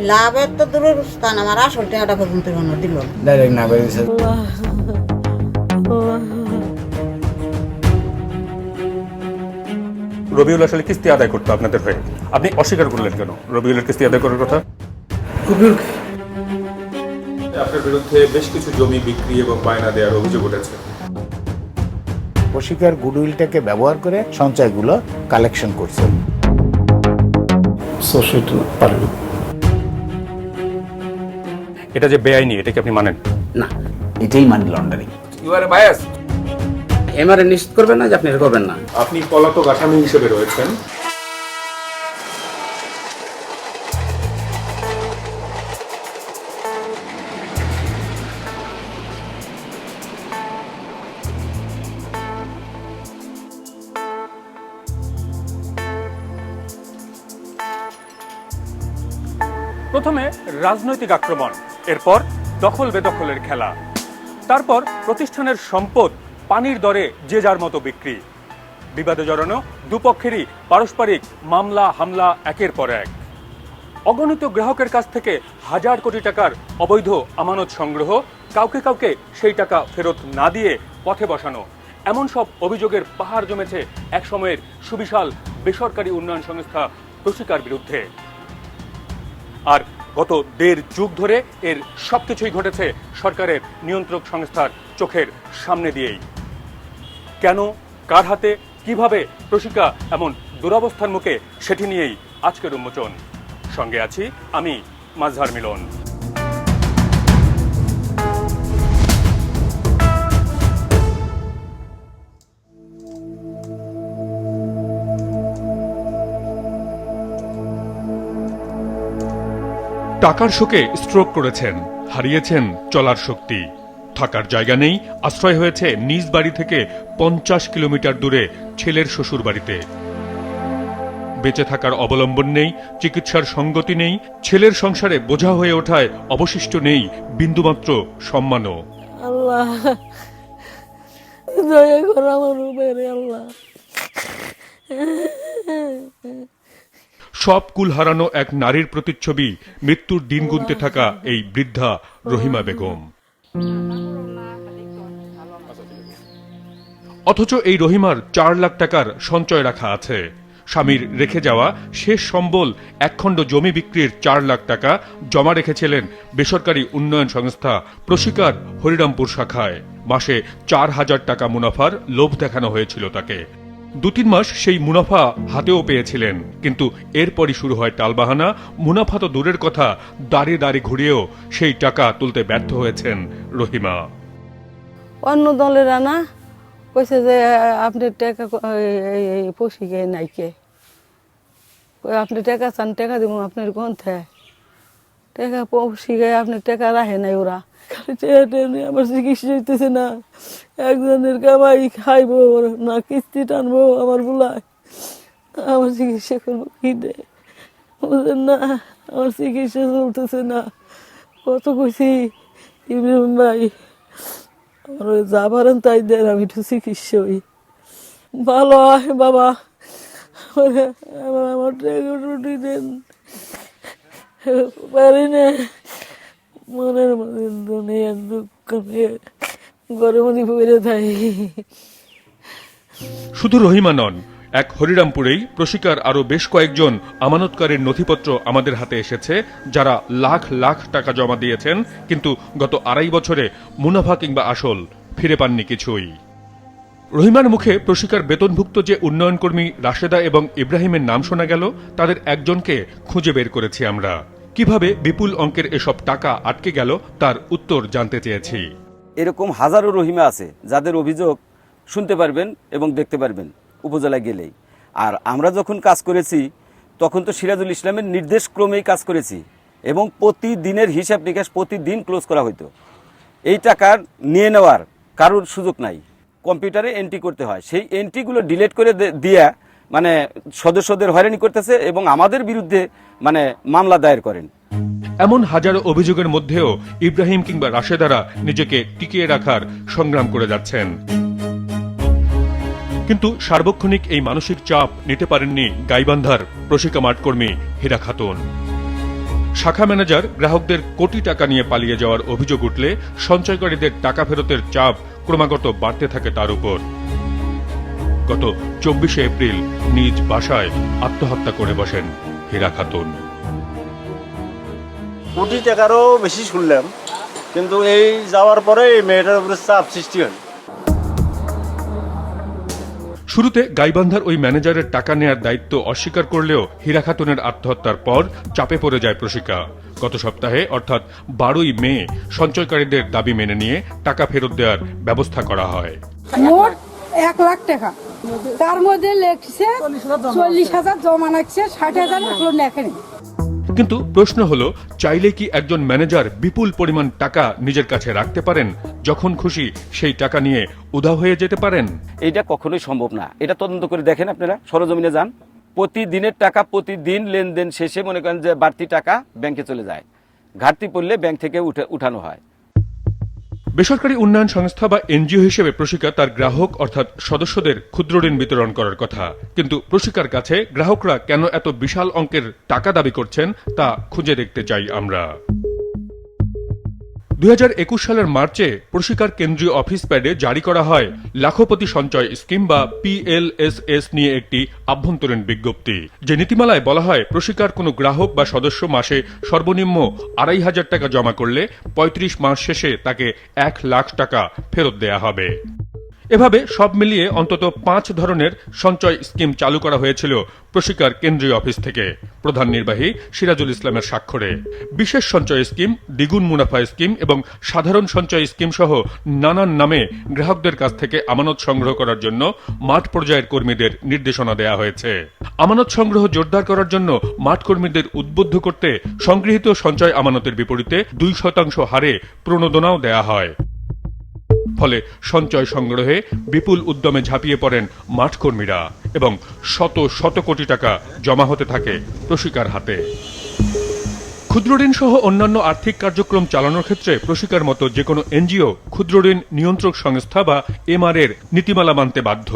লাভের তো দূরের স্থান আমার আসল টাকাটা পর্যন্ত কোনো দিল ডাইরেক্ট না করে দিছে। রবিউল আসলে কিস্তি আদায় করতো আপনাদের হয়ে। আপনি অস্বীকার করলেন কেন? রবিউলের কিস্তি আদায় করার কথা? আপনার বিরুদ্ধে বেশ কিছু জমি বিক্রি এবং বায়না দেওয়ার অভিযোগ উঠেছে। প্রশিকার গুডউইলটাকে ব্যবহার করে সঞ্চয়গুলো কালেকশন করছে। সোসাইটি পারবে। এটা যে বেআইনি এটাকে আপনি মানেন? না এটাই money laundering you are bias MRA নিশ্চিত করবেন না যে আপনি এটা করবেন না। আপনি পলাতক আসামি হিসেবে রয়েছেন। প্রথমে রাজনৈতিক আক্রমণ। এরপর দখল বেদখলের খেলা। তারপর প্রতিষ্ঠানের সম্পদ পানির দরে যে যার মতো বিক্রি। বিবাদে জড়ানো দুপক্ষেরই পারস্পরিক মামলা, হামলা একের পর এক। অগণিত গ্রাহকের কাছ থেকে হাজার কোটি টাকার অবৈধ আমানত সংগ্রহ, কাউকে কাউকে সেই টাকা ফেরত না দিয়ে পথে বসানো। এমন সব অভিযোগের পাহাড় জমেছে এক সময়ের সুবিশাল বেসরকারি উন্নয়ন সংস্থা প্রশিকার বিরুদ্ধে। আর গত দেড় যুগ ধরে এর সব কিছুই ঘটেছে সরকারের নিয়ন্ত্রক সংস্থার চোখের সামনে দিয়েই। কেন, কার হাতে, কীভাবে প্রশিকা এমন দুরবস্থার মুখে সেটি নিয়েই আজকের উন্মোচন। সঙ্গে আছি আমি, মাঝহার মিলন। টাকার শোকে স্ট্রোক করেছেন, হারিয়েছেন চলার শক্তি। থাকার জায়গা নেই, আশ্রয় হয়েছে নিজ বাড়ি থেকে পঞ্চাশ কিলোমিটার দূরে ছেলের শ্বশুর বাড়িতে বেঁচে থাকার অবলম্বন নেই, চিকিৎসার সঙ্গতি নেই, ছেলের সংসারে বোঝা হয়ে ওঠায় অবশিষ্ট নেই, বিন্দুমাত্র সম্মানও। আল্লাহ, দয়া আমার উপরে আল্লাহ। সব কুল হারানো এক নারীর প্রতিচ্ছবি মৃত্যুর দিন গুনতে থাকা এই বৃদ্ধা রহিমা বেগম। অথচ এই রহিমার চার লাখ টাকার সঞ্চয় রাখা আছে। স্বামীর রেখে যাওয়া শেষ সম্বল একখণ্ড জমি বিক্রির চার লাখ টাকা জমা রেখেছিলেন বেসরকারি উন্নয়ন সংস্থা প্রশিকার হরিরামপুর শাখায়। মাসে চার হাজার টাকা মুনাফার লোভ দেখানো হয়েছিল তাকে। দু তিন মাস সেই মুনাফা হাতেও পেয়েছিলেন। কিন্তু এরপরই শুরু হয় টালবাহানা। মুনাফা তো দূরের কথা দাঁড়িয়ে দাঁড়িয়ে ঘুরিয়েও সেই টাকা তুলতে ব্যর্থ হয়েছেন রহিমা। অন্য দলের আনা কইছে যে, আপনি টাকা পশিকে নাইকে আপনি টাকা চান, টাকা দিব আপনার গ্রন্থে টাকা পশিকে আপনি টাকা রাখে নাই ওরা। আমার চিকিৎসা হইতেছে না। একজনের কামাই খাইবো, না কিস্তি টানবো আমার বুলায়। আমার চিকিৎসা করব কি দে বুঝলেন না, আমার চিকিৎসা চলতেছে না। কত কইছি? ইব্রাহিম ভাই, আমার যা পারেন তাই দেন, আমি একটু চিকিৎসা হই। ভালো হয় বাবা। আমার- আমার দেন। পারি না। মনের মধ্যে দুনিয়ার দুঃখ নিয়ে থাকি শুধু রহিমা নন, এক হরিরামপুরেই প্রশিকার আরও বেশ কয়েকজন আমানতকারীর নথিপত্র আমাদের হাতে এসেছে, যারা লাখ লাখ টাকা জমা দিয়েছেন, কিন্তু গত আড়াই বছরে মুনাফা কিংবা আসল ফিরে পাননি কিছুই। রহিমার মুখে প্রশিকার বেতনভুক্ত যে উন্নয়নকর্মী রাশেদা এবং ইব্রাহিমের নাম শোনা গেল, তাদের একজনকে খুঁজে বের করেছি আমরা। কীভাবে বিপুল অঙ্কের এসব টাকা আটকে গেল তার উত্তর জানতে চেয়েছি। এরকম হাজারো রহিমা আছে যাদের অভিযোগ শুনতে পারবেন এবং দেখতে পারবেন উপজেলায় গেলেই। আর আমরা যখন কাজ করেছি, তখন তো সিরাজুল ইসলামের নির্দেশ ক্রমেই কাজ করেছি এবং প্রতিদিনের হিসাব নিকাশ প্রতিদিন ক্লোজ করা হতো এই টাকার নিয়ে নেওয়ার কারোর সুযোগ নাই। কম্পিউটারে এন্ট্রি করতে হয়। সেই এন্ট্রিগুলো ডিলিট করে দিয়া মানে সদস্যদের হয়রানি করতেছে এবং আমাদের বিরুদ্ধে মানে মামলা দায়ের করেন। এমন হাজারো অভিযোগের মধ্যেও ইব্রাহিম কিংবা রাশেদারা নিজেকে টিকিয়ে রাখার সংগ্রাম করে যাচ্ছেন। কিন্তু সার্বক্ষণিক এই মানসিক চাপ নিতে পারেননি গাইবান্ধার প্রশিকা মাঠ কর্মী হীরা খাতুন। শাখা ম্যানেজার গ্রাহকদের কোটি টাকা নিয়ে পালিয়ে যাওয়ার অভিযোগ উঠলে সঞ্চয়কারীদের টাকা ফেরতের চাপ ক্রমাগত বাড়তে থাকে তার উপর। গত চব্বিশে এপ্রিল নিজ বাসায় আত্মহত্যা করে বসেন হীরা খাতুন। কোটি টাকারও বেশি শুনলাম কিন্তু এই যাওয়ার পরে এই মেয়েটার উপরে চাপ সৃষ্টি হয়। শুরুতে গাইবান্ধার ওই ম্যানেজারের টাকা নেয়ার দায়িত্ব অস্বীকার করলেও হীরা খাতুনের আত্মহত্যার পর চাপে পড়ে যায় প্রশিকা। গত সপ্তাহে অর্থাৎ বারোই মে সঞ্চয়কারীদের দাবি মেনে নিয়ে টাকা ফেরত দেওয়ার ব্যবস্থা করা হয়। মোট এক লাখ টাকা। তার মধ্যে লেখছে চল্লিশ হাজার জমা রাখছে ষাট হাজার এখনও লেখেনি। কিন্তু প্রশ্ন হলো চাইলে কি একজন ম্যানেজার বিপুল পরিমাণ টাকা নিজের কাছে রাখতে পারেন যখন খুশি সেই টাকা নিয়ে উধাও হয়ে যেতে পারেন? এইটা কখনোই সম্ভব না। এটা তদন্ত করে দেখেন আপনারা সরজমিনে যান। প্রতিদিনের টাকা প্রতিদিন লেনদেন শেষে মনে করেন যে বাড়তি টাকা ব্যাংকে চলে যায়। ঘাটতি পড়লে ব্যাংক থেকে উঠে উঠানো হয়। বেসরকারি উন্নয়ন সংস্থা বা এনজিও হিসেবে প্রশিকা তার গ্রাহক অর্থাৎ সদস্যদের ক্ষুদ্র ঋণ বিতরণ করার কথা। কিন্তু প্রশিকার কাছে গ্রাহকরা কেন এত বিশাল অঙ্কের টাকা দাবি করছেন তা খুঁজে দেখতে চাই আমরা। দুই হাজার একুশ সালের মার্চে প্রশিকার কেন্দ্রীয় অফিস প্যাডে জারি করা হয় লাখপতি সঞ্চয় স্কিম বা পিএলএসএস নিয়ে একটি আভ্যন্তরীণ বিজ্ঞপ্তি। যে নীতিমালায় বলা হয় প্রশিকার কোনো গ্রাহক বা সদস্য মাসে সর্বনিম্ন আড়াই হাজার টাকা জমা করলে ৩৫ মাস শেষে তাকে এক লাখ টাকা ফেরত দেয়া হবে। এভাবে সব মিলিয়ে অন্তত পাঁচ ধরনের সঞ্চয় স্কিম চালু করা হয়েছিল প্রশিকার কেন্দ্রীয় অফিস থেকে। প্রধান নির্বাহী সিরাজুল ইসলামের স্বাক্ষরে। বিশেষ সঞ্চয় স্কিম, দ্বিগুণ মুনাফা স্কিম এবং সাধারণ সঞ্চয় স্কিম সহ নানান নামে গ্রাহকদের কাছ থেকে আমানত সংগ্রহ করার জন্য মাঠ পর্যায়ের কর্মীদের নির্দেশনা দেওয়া হয়েছে। আমানত সংগ্রহ জোরদার করার জন্য মাঠ কর্মীদের উদ্বুদ্ধ করতে সংগৃহীত সঞ্চয় আমানতের বিপরীতে দুই শতাংশ হারে প্রণোদনাও দেয়া হয়। ফলে সঞ্চয় সংগ্রহে বিপুল উদ্যমে ঝাঁপিয়ে পড়েন মাঠকর্মীরা এবং শত শত কোটি টাকা জমা হতে থাকে প্রশিকার হাতে। ক্ষুদ্রঋণ সহ অন্যান্য আর্থিক কার্যক্রম চালানোর ক্ষেত্রে প্রশিকার মতো যে কোনো এনজিও ক্ষুদ্রঋণ নিয়ন্ত্রক সংস্থা বা এমআর এর নীতিমালা মানতে বাধ্য।